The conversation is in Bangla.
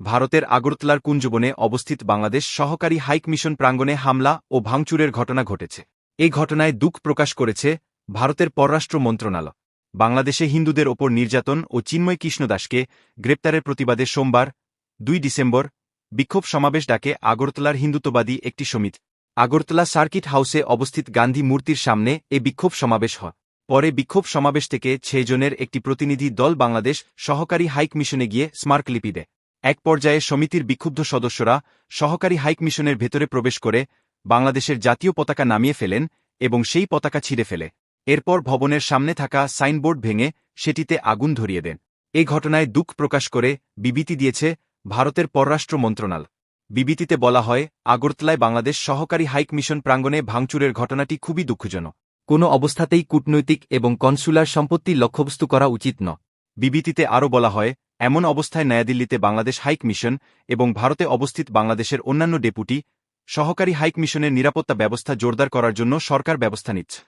ভারতের আগরতলার কুঞ্জবনে অবস্থিত বাংলাদেশ সহকারী হাইক মিশন প্রাঙ্গণে হামলা ও ভাঙচুরের ঘটনা ঘটেছে। এই ঘটনায় দুঃখ প্রকাশ করেছে ভারতের পররাষ্ট্র মন্ত্রণালয়। বাংলাদেশে হিন্দুদের ওপর নির্যাতন ও চিন্ময় কৃষ্ণ দাসকে গ্রেপ্তারের প্রতিবাদে সোমবার, দুই ডিসেম্বর, বিক্ষোভ সমাবেশ ডাকে আগরতলার হিন্দুত্ববাদী একটি সমিতি। আগরতলা সার্কিট হাউসে অবস্থিত গান্ধী মূর্তির সামনে এ বিক্ষোভ সমাবেশ হয়। পরে বিক্ষোভ সমাবেশ থেকে ছয়জনের একটি প্রতিনিধি দল বাংলাদেশ সহকারী হাইক মিশনে গিয়ে স্মারকলিপি দেয়। এক পর্যায়ে সমিতির বিক্ষুব্ধ সদস্যরা সহকারী হাইক মিশনের ভেতরে প্রবেশ করে বাংলাদেশের জাতীয় পতাকা নামিয়ে ফেলেন এবং সেই পতাকা ছিঁড়ে ফেলে। এরপর ভবনের সামনে থাকা সাইনবোর্ড ভেঙে সেটিতে আগুন ধরিয়ে দেন। এ ঘটনায় দুঃখ প্রকাশ করে বিবৃতি দিয়েছে ভারতের পররাষ্ট্র মন্ত্রণালয়। বিবৃতিতে বলা হয়, আগরতলায় বাংলাদেশ সহকারী হাইক মিশন প্রাঙ্গণে ভাঙচুরের ঘটনাটি খুবই দুঃখজনক। কোনো অবস্থাতেই কূটনৈতিক এবং কনসুলার সম্পত্তি লক্ষ্যবস্তু করা উচিত ন বিবৃতিতে আরও বলা হয়, এমন অবস্থায় নয়াদিল্লিতে বাংলাদেশ হাইক মিশন এবং ভারতে অবস্থিত বাংলাদেশের অন্যান্য ডেপুটি সহকারী হাইক মিশনের নিরাপত্তা ব্যবস্থা জোরদার করার জন্য সরকার ব্যবস্থা নিচ্ছে।